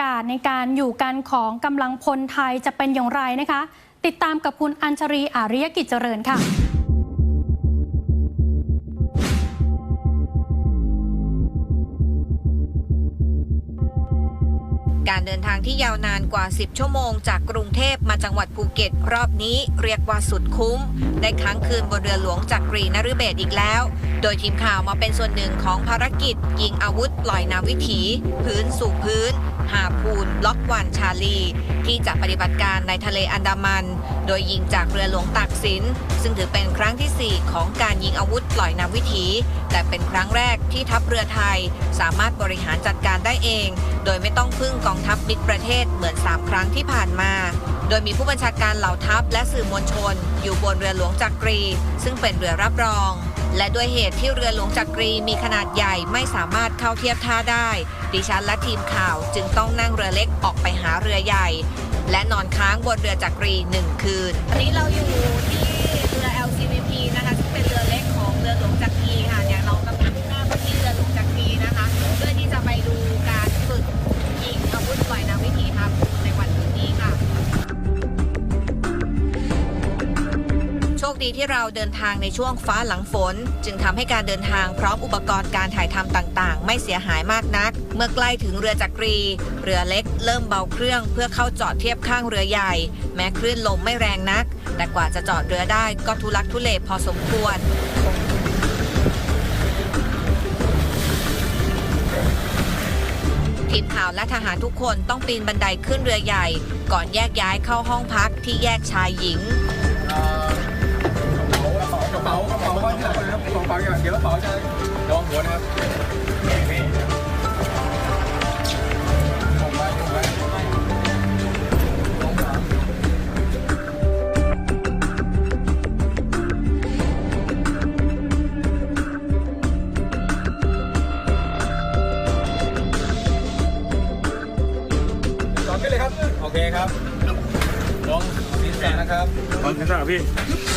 ากาศในการอยู่กันของกำลังพลไทยจะเป็นอย่างไรนะคะ ติดตามกับคุณอัญชรีอาริยกิจเจริญค่ะ การเดินทางที่ยาวนานกว่า 10 ชั่วโมง จากกรุงเทพมาจังหวัดภูเก็ต รอบนี้เรียกว่าสุดคุ้ม ได้ค้างคืนบนเรือหลวงจากกรีนฤเบศอีกแล้ว โดยทีมข่าวมาเป็นส่วนหนึ่งของภารกิจ ยิงอาวุธปล่อยนาวิถี พื้นสู่พื้น หาพูนล็อกวันชาลี ที่จะปฏิบัติการในทะเลอันดามัน โดยยิงจากเรือหลวงตากสิน ซึ่งถือเป็นครั้งที่ 4 ของการยิงอาวุธปล่อยนาวิถี แต่เป็นครั้งแรกที่ทัพเรือไทย สามารถบริหารจัดการได้เอง โดยไม่ต้องพึ่งกองทัพมิตรประเทศเหมือน 3 ครั้งที่ผ่านมา โดยมีผู้บัญชาการเหล่าทัพและสื่อมวลชน อยู่บนเรือหลวงจักรี ซึ่งเป็นเรือรับรอง และด้วยเหตุที่เรือหลวงจักรีมีขนาดใหญ่ไม่สามารถเข้าเทียบท่าได้ ดิฉันและทีมข่าวจึงต้องนั่งเรือเล็กออกไปหาเรือใหญ่ และนอนค้างบนเรือจักรีหนึ่งคืนวันนี้เราอยู่ที่ ดีที่เราเดินทางในช่วงฟ้าหลังฝน จึงทำให้การเดินทางพร้อมอุปกรณ์การถ่ายทำต่างๆ ไม่เสียหายมากนัก เมื่อใกล้ถึงเรือจักรี เรือเล็กเริ่มเบาเครื่องเพื่อเข้าจอดเทียบข้างเรือใหญ่ แม้คลื่นลมไม่แรงนัก แต่กว่าจะจอดเรือได้ก็ทุลักทุเลพอสมควรทีมข่าวและทหารทุกคนต้องปีนบันไดขึ้นเรือใหญ่ ก่อนแยกย้ายเข้าห้องพักที่แยกชายหญิง ระเป๋ากระเป๋าไว้ที่หลังก่อนครับกระเป๋าอย่างเดี๋ยวกระเป๋าจะระวังหัวนะครับลงไว้ลงไว้ลงมาจอดขึ้นเลยครับโอเคครับลงศีรษะนะครับตอนนี้พี่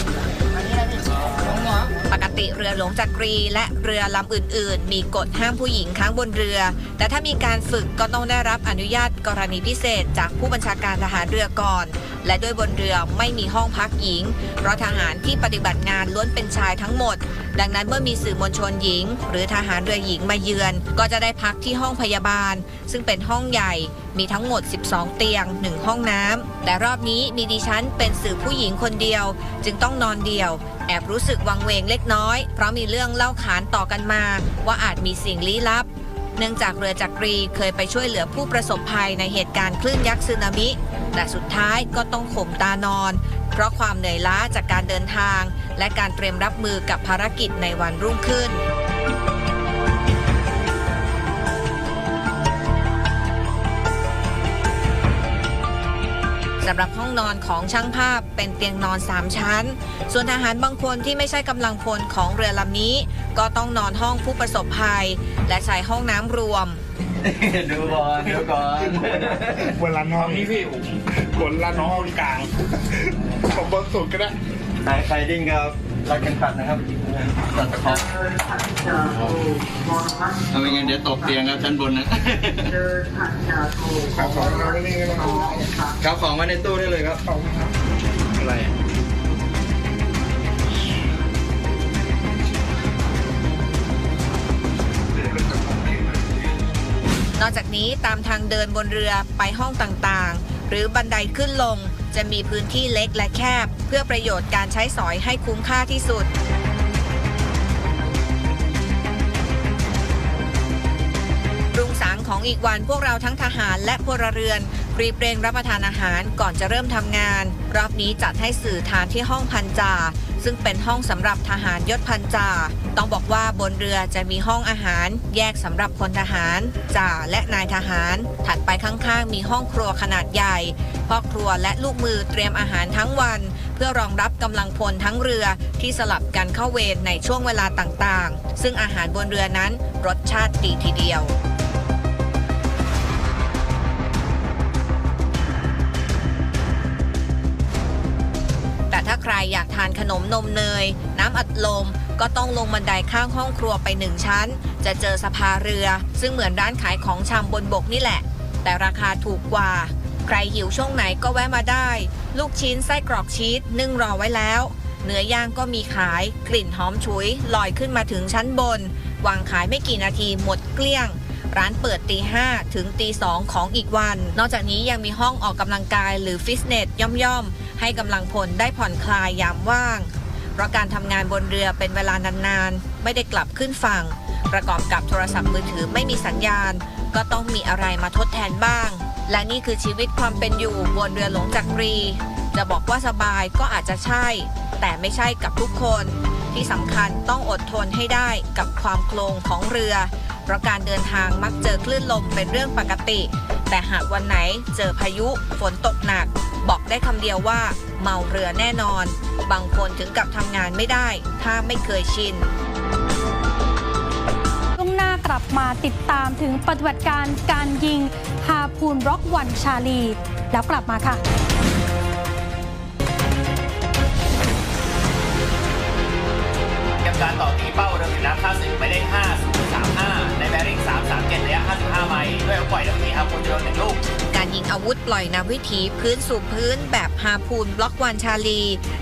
ติเรือหลวงจักรี และเรือลำอื่น ๆ มีกฎห้ามผู้หญิงค้างบนเรือ แต่ถ้ามีการฝึกก็ต้องได้รับอนุญาตกรณีพิเศษจากผู้บัญชาการทหารเรือก่อน และด้วยบนเรือไม่มีห้องพักหญิง เพราะทหารที่ปฏิบัติงานล้วนเป็นชายทั้งหมด ดังนั้นเมื่อมีสื่อมวลชนหญิง หรือทหารเรือหญิงมาเยือน ก็จะได้พักที่ห้องพยาบาล ซึ่งเป็นห้องใหญ่มีทั้งหมด 12 เตียง 1 ห้องน้ำแต่รอบนี้มีดิฉันเป็นสื่อผู้หญิงคนเดียว จึงต้องนอนเดียว แอบรู้สึกวังเวงเล็กน้อย เพราะมีเรื่องเล่าขานต่อกันมา ว่าอาจมีสิ่งลี้ลับ เนื่องจากเรือจักรีเคยไปช่วยเหลือผู้ประสบภัยในเหตุการณ์คลื่นยักษ์สึนามิ แต่สุดท้ายก็ต้องข่มตานอน เพราะความเหนื่อยล้าจากการเดินทาง และการเตรียมรับมือกับภารกิจในวันรุ่งขึ้น นอนของช่างภาพเป็นเตียงนอน 3 ชั้น ส่วนทหารบางคนที่ไม่ใช่กำลังพลของเรือลำนี้ ก็ต้องนอนห้องผู้ประสบภัย และใช้ห้องน้ำรวม ดูก่อนดูก่อนบนลานห้องนี้พี่บนลานห้องกลางผมบนสุดก็ได้ใครใครดิ้งครับรัดกันขัดนะครับ ตัดคอเอาไม่งั้นเดี๋ยวตกเตียงครับชั้นบนนะขับของเราไม่นี่ก็ต้องครับของไว้ในตู้ได้เลยครับอะไรนอกจากนี้ตามทางเดินบนเรือไปห้องต่างๆ หรือบันไดขึ้นลงจะมีพื้นที่เล็กและแคบ เพื่อประโยชน์การใช้สอยให้คุ้มค่าที่สุด ของอีกวันพวกเราทั้งทหารและพลเรือน รีบเร่งรับประทานอาหารก่อนจะเริ่มทำงาน รอบนี้จัดให้สื่อทานที่ห้องพันจ่าซึ่งเป็นห้องสำหรับทหารยศพันจ่าต้องบอกว่าบนเรือจะมีห้องอาหาร แยกสำหรับพลทหารจ่าและนายทหาร ถัดไปข้างๆ มีห้องครัวขนาดใหญ่พ่อครัวและลูกมือเตรียมอาหารทั้งวัน เพื่อรองรับกำลังพลทั้งเรือที่สลับกันเข้าเวรในช่วงเวลาต่างๆ ซึ่งอาหารบนเรือนั้นรสชาติดีทีเดียว ใครอยากทานขนมนมเนย น้ำอัดลม ก็ต้องลงบันไดข้างห้องครัวไปหนึ่งชั้น จะเจอสภาเรือ ซึ่งเหมือนร้านขายของชำบนบกนี่แหละ แต่ราคาถูกกว่า ใครหิวช่วงไหนก็แวะมาได้ ลูกชิ้นไส้กรอกชีสนึ่งรอไว้แล้ว เนื้อย่างก็มีขาย กลิ่นหอมฉุยลอยขึ้นมาถึงชั้นบน วางขายไม่กี่นาทีหมดเกลี้ยง ร้านเปิดตีห้าถึงตีสองของอีกวัน นอกจากนี้ยังมีห้องออกกำลังกายหรือฟิตเนสย่อมๆ ให้กำลังพลได้ผ่อนคลายยามว่าง เพราะการทำงานบนเรือเป็นเวลานานๆ ไม่ได้กลับขึ้นฝั่ง ประกอบกับโทรศัพท์มือถือไม่มีสัญญาณ ก็ต้องมีอะไรมาทดแทนบ้าง และนี่คือชีวิตความเป็นอยู่บนเรือหลวงจักรี จะบอกว่าสบายก็อาจจะใช่ แต่ไม่ใช่กับทุกคน ที่สำคัญต้องอดทนให้ได้กับความโคลงของเรือ เพราะการเดินทางมักเจอคลื่นลมเป็นเรื่องปกติ แต่หากวันไหนเจอพายุฝนตกหนัก บอกได้คำเดียวว่า เมาเรือแน่นอน บางคนถึงกับทำงานไม่ได้ ถ้าไม่เคยชินช่วงหน้ากลับมาติดตามถึงปฏิบัติการการยิงฮาพูนร็อกวันชาลี แล้วกลับมาค่ะ การต่อตีเป้าเรือผิวน้ำค่าศึกหมายเ35 ในแบริ่ง337ระยะ 55 ไมล์ด้วยอาปล่อยน้ำทีฮาปูนจำนวนหนึ่งลูก การยิงอาวุธปล่อยนำวิถีพื้นสู่พื้นแบบฮาพูนบล็อกวันชาลี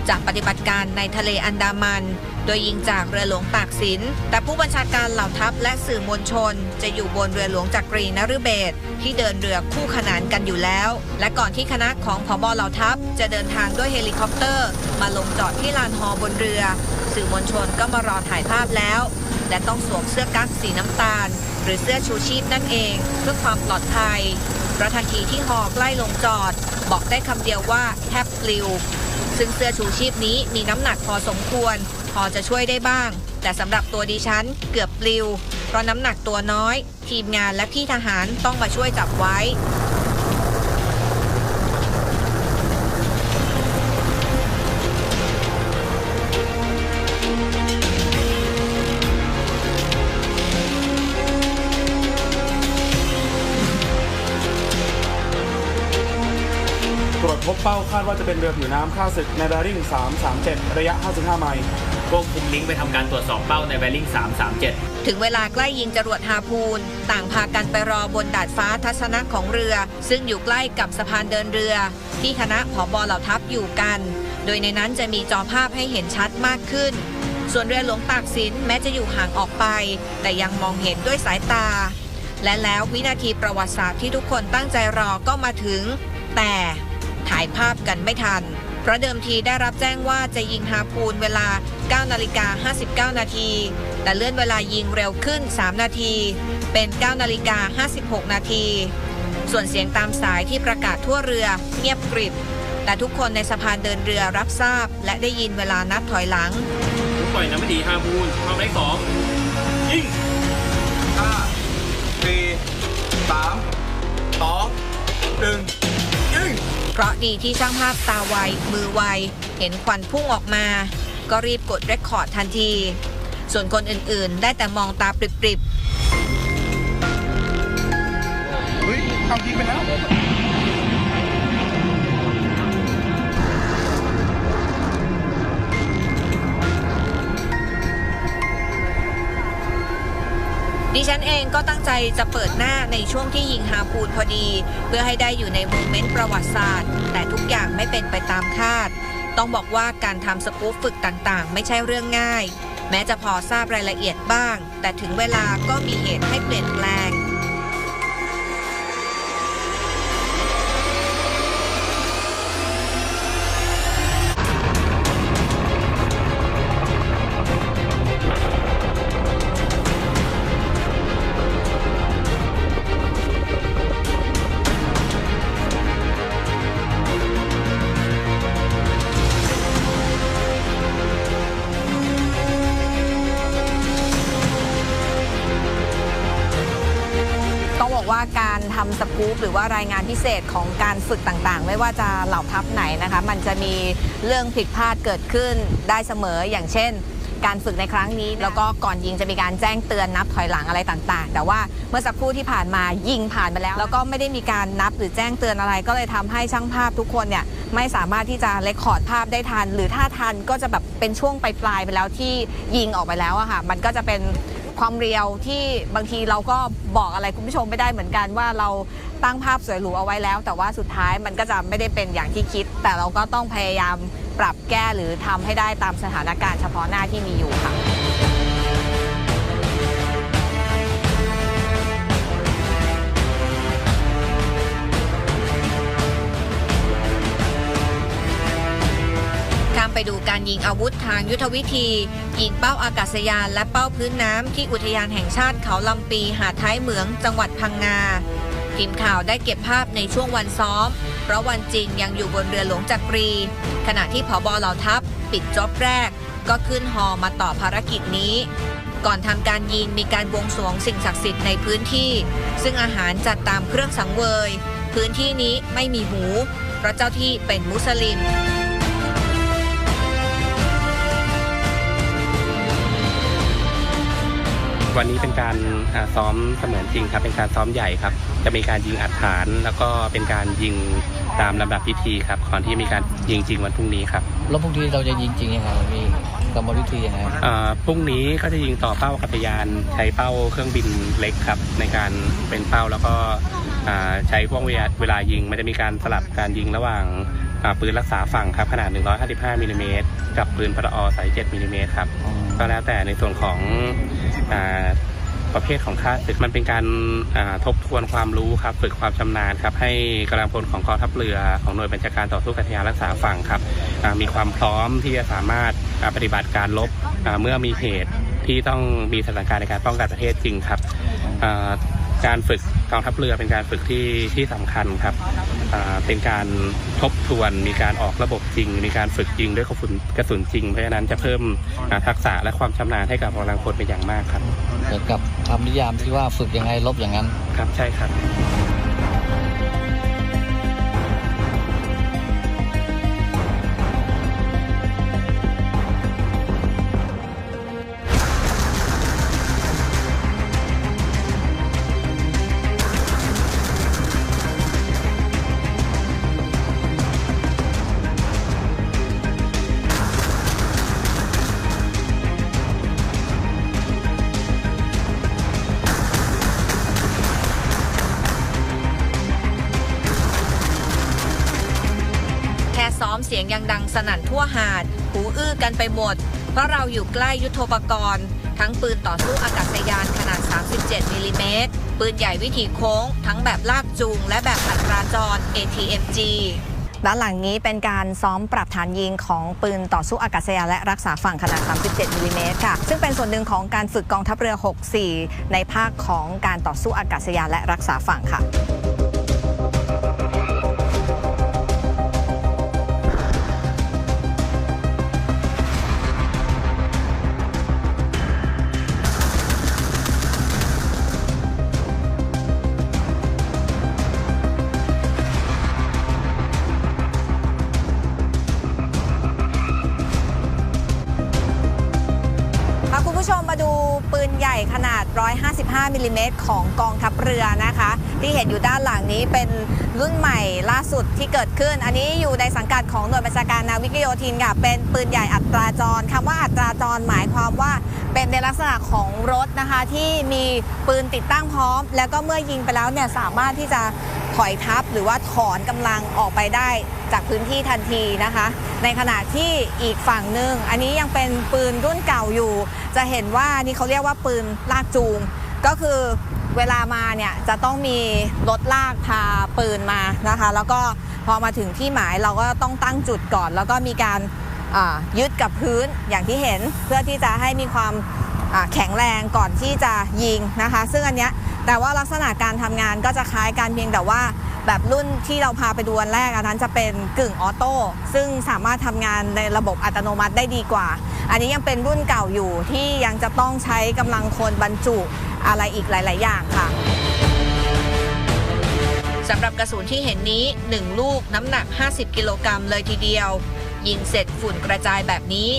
จากปฏิบัติการในทะเลอันดามัน โดยยิงจากเรือหลวงตากสิน แต่ผู้บัญชาการเหล่าทัพและสื่อมวลชน จะอยู่บนเรือหลวงจักรีนฤเบศที่เดินเรือคู่ขนานกันอยู่แล้ว และก่อนที่คณะของพบเหล่าทัพ จะเดินทางด้วยเฮลิคอปเตอร์ มาลงจอดที่ลานฮอบนเรือ สื่อมวลชนก็มารอถ่ายภาพแล้ว และต้องสวมเสื้อกั๊กสีน้ำตาล หรือเสื้อชูชีพนั่นเอง เพื่อความปลอดภัยเพราะทันทีที่ฮอใกล้ลงจอด บอกได้คำเดียวว่าแทบปลิว ซึ่งเสื้อชูชีพนี้มีน้ำหนักพอสมควร พอจะช่วยได้บ้าง แต่สำหรับตัวดิฉันเกือบปลิว เพราะน้ำหนักตัวน้อย ทีมงานและพี่ทหารต้องมาช่วยจับไว้ ตรวจพบเป้าคาดว่าจะเป็นเรือผิวน้ำค่าศึกในแบริ่ง 337 ระยะ 55 ไมล์ควบคุมลิงก์ไปทำการตรวจสอบเป้าในแบริ่ง 337 ถึงเวลาใกล้ยิงจรวดฮาพูน ต่างพากันไปรอบนดาดฟ้าทัศนะของเรือ ซึ่งอยู่ใกล้กับสะพานเดินเรือ ที่คณะผอบอเหล่าทัพอยู่กัน โดยในนั้นจะมีจอภาพให้เห็นชัดมากขึ้น ส่วนเรือหลวงตากสินแม้จะอยู่ห่างออกไป แต่ยังมองเห็นด้วยสายตา และแล้ววินาทีประวัติศาสตร์ที่ทุกคนตั้งใจรอก็มาถึง แต่ ถ่ายภาพกันไม่ทัน เพราะเดิมทีได้รับแจ้งว่าจะยิงฮาพูนเวลา 9 นาฬิกา 59 นาที แต่เลื่อนเวลายิงเร็วขึ้น 3 นาที เป็น 9 นาฬิกา 56 นาที ส่วนเสียงตามสายที่ประกาศทั่วเรือเงียบกริบ แต่ทุกคนในสะพานเดินเรือรับทราบ และได้ยินเวลานับถอยหลังปล่อยน้ำทีฮาปูนความได้สองยิงห้าสี่สามสองหนึ่งยิง เพราะดีที่ช่างภาพตาไว มือไว เห็นควันพุ่งออกมา ก็รีบกดเรคคอร์ดทันที ส่วนคนอื่นๆ ได้แต่มองตาปริบเฮ้ยเอายิงไปแล้ว ดิฉันเองก็ตั้งใจจะเปิดหน้าในช่วงที่ยิงฮาปูนพอดี เพื่อให้ได้อยู่ในโมเมนต์ประวัติศาสตร์ แต่ทุกอย่างไม่เป็นไปตามคาด ต้องบอกว่าการทำสกู๊ปฝึกต่างๆ ไม่ใช่เรื่องง่าย แม้จะพอทราบรายละเอียดบ้าง แต่ถึงเวลาก็มีเหตุให้เปลี่ยนแปลง หรือว่ารายงานพิเศษของการฝึกต่างๆ ไม่ว่าจะเหล่าทัพไหนนะคะ มันจะมีเรื่องผิดพลาดเกิดขึ้นได้เสมออย่างเช่น การฝึกในครั้งนี้ แล้วก็ก่อนยิงจะมีการแจ้งเตือนนับถอยหลังอะไรต่างๆ แต่ว่าเมื่อสักครู่ที่ผ่านมายิงผ่านไปแล้ว แล้วก็ไม่ได้มีการนับหรือแจ้งเตือนอะไร ก็เลยทำให้ช่างภาพทุกคนเนี่ยไม่สามารถที่จะเลคคอร์ดภาพได้ทัน หรือถ้าทันก็จะแบบเป็นช่วงปลายๆไปแล้วที่ยิงออกไปแล้วอะค่ะมันก็จะเป็น ความเรียวที่บางทีเราก็บอกอะไรคุณผู้ชมไม่ได้เหมือนกันว่าเราตั้งภาพสวยหรูเอาไว้แล้ว แต่ว่าสุดท้ายมันก็จะไม่ได้เป็นอย่างที่คิด แต่เราก็ต้องพยายามปรับแก้หรือทำให้ได้ตามสถานการณ์เฉพาะหน้าที่มีอยู่ค่ะ ดูการยิงอาวุธทางยุทธวิธี ยิงเป้าอากาศยานและเป้าพื้นน้ำที่อุทยานแห่งชาติเขาลำปีหาดท้ายเหมืองจังหวัดพังงาทีมข่าวได้เก็บภาพในช่วงวันซ้อม เพราะวันจริงยังอยู่บนเรือหลวงจักรี ขณะที่ผอบอเหล่าทัพ ปิดจ็อบแรก ก็ขึ้นฮอมาต่อภารกิจนี้ ก่อนทำการยิงมีการบวงสรวงสิ่งศักดิ์สิทธิ์ในพื้นที่ ซึ่งอาหารจัดตามเครื่องสังเวย พื้นที่นี้ไม่มีหูเพราะเจ้าที่เป็นมุสลิม วันนี้เป็นการอ่าซ้อมเสมือนจริงครับ เป็นการซ้อมใหญ่ครับ จะมีการยิงอัดฐาน แล้วก็เป็นการยิงตามลำดับพิธีครับก่อนที่มีการยิงจริงวันพรุ่งนี้ครับแล้วพรุ่งนี้เราจะยิงจริงยังไงมีกรรมวิธียังไงอ่าพรุ่งนี้ก็จะยิงต่อเป้าอากาศยานใช้เป้าเครื่องบินเล็กครับ ในการเป็นเป้าแล้วก็อ่าใช้พวกเวลาเวลายิงมันจะมีการสลับการยิงระหว่างอ่าปืนรักษาฝั่งครับขนาด 155มิลลิเมตรกับปืนพลอ37มิลลิเมตรครับก็แล้วแต่ในส่วนของอา ประเภทของค่าศึกมันเป็นการทบทวนความรู้ครับฝึกความชำนาญครับให้กำลังพลของกองทัพเรือของหน่วยบัญชาการต่อสู้กัทยานรักษาฝั่งครับมีความพร้อมที่จะสามารถปฏิบัติการลบเมื่อมีเหตุที่ต้องมีสถานการณ์ในการป้องกันประเทศจริงครับ การฝึกกองทัพเรือเป็นการฝึกที่ที่สำคัญครับอ่าเป็นการทบทวนมีการออกระบบจริง มีการฝึกจริงด้วยกระสุนกระสุนจริง เพราะฉะนั้นจะเพิ่มอ่าทักษะและความชำนาญให้กับกำลังพลเป็นอย่างมากครับเกี่ยวกับคำนิยามที่ว่าฝึกยังไงลบอย่างนั้นครับใช่ครับ สนั่นทั่วหาด หูอื้อกันไปหมด เพราะเราอยู่ใกล้ยุทโธปกรณ์ ทั้งปืนต่อสู้อากาศยานขนาด 37มิลลิเมตร ปืนใหญ่วิถีโค้ง ทั้งแบบลากจูง และแบบอัตราจร ATMG ด้านหลังนี้เป็นการซ้อมปรับฐานยิงของปืนต่อสู้อากาศยานและรักษาฝั่งขนาด 37มิลลิเมตรค่ะ ซึ่งเป็นส่วนหนึ่งของการฝึกกองทัพเรือ 64 ในภาคของการต่อสู้อากาศยานและรักษาฝั่งค่ะ 5มิลลิเมตรของกองทัพเรือนะคะ ที่เห็นอยู่ด้านหลังนี้เป็นรุ่นใหม่ล่าสุดที่เกิดขึ้น อันนี้อยู่ในสังกัดของหน่วยบัญชาการนาวิกโยธินค่ะเป็นปืนใหญ่อัตราจรคำว่าอัตราจรหมายความว่าเป็นในลักษณะของรถนะคะที่มีปืนติดตั้งพร้อม แล้วก็เมื่อยิงไปแล้วเนี่ยสามารถที่จะถอยทับหรือว่าถอนกำลังออกไปได้จากพื้นที่ทันทีนะคะ ในขณะที่อีกฝั่งหนึ่งอันนี้ยังเป็นปืนรุ่นเก่าอยู่ จะเห็นว่านี่เขาเรียกว่าปืนลากจูง ก็คือเวลามาเนี่ยจะต้องมีรถลากพาปืนมานะคะ แล้วก็พอมาถึงที่หมายเราก็ต้องตั้งจุดก่อน แล้วก็มีการยึดกับพื้นอย่างที่เห็นเพื่อที่จะให้มีความแข็งแรงก่อนที่จะยิงนะคะ ซึ่งอันเนี้ยแต่ว่าลักษณะการทำงานก็จะคล้ายกันเพียงแต่ว่าแบบรุ่นที่เราพาไปดูอันแรกอันนั้นจะเป็นกึ่งออโต้ซึ่งสามารถทำงานในระบบอัตโนมัติได้ดีกว่า อันนี้ยังเป็นรุ่นเก่าอยู่ที่ยังจะต้องใช้กำลังคนบรรจุ อะไรอีกหลาย ๆ อย่างค่ะสำหรับกระสุนที่เห็นนี้ 1 ลูกน้ำหนัก 50 กิโลกรัมเลยทีเดียว ยิงเสร็จฝุ่นกระจายแบบนี้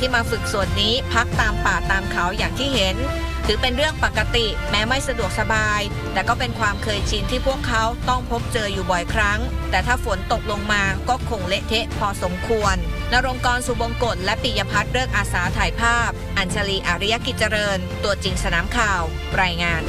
ที่มาฝึกส่วนนี้พักตามป่าตามเขาอย่างที่เห็น ถือเป็นเรื่องปกติแม้ไม่สะดวกสบาย แต่ก็เป็นความเคยชินที่พวกเขาต้องพบเจออยู่บ่อยครั้ง แต่ถ้าฝนตกลงมาก็คงเละเทะพอสมควรนรงกรสุบงกฎและปิยพัฒน์เลิกอาสาถ่ายภาพ อัญชลีอาริยกิจเจริญ ตัวจริงสนามข่าว รายงาน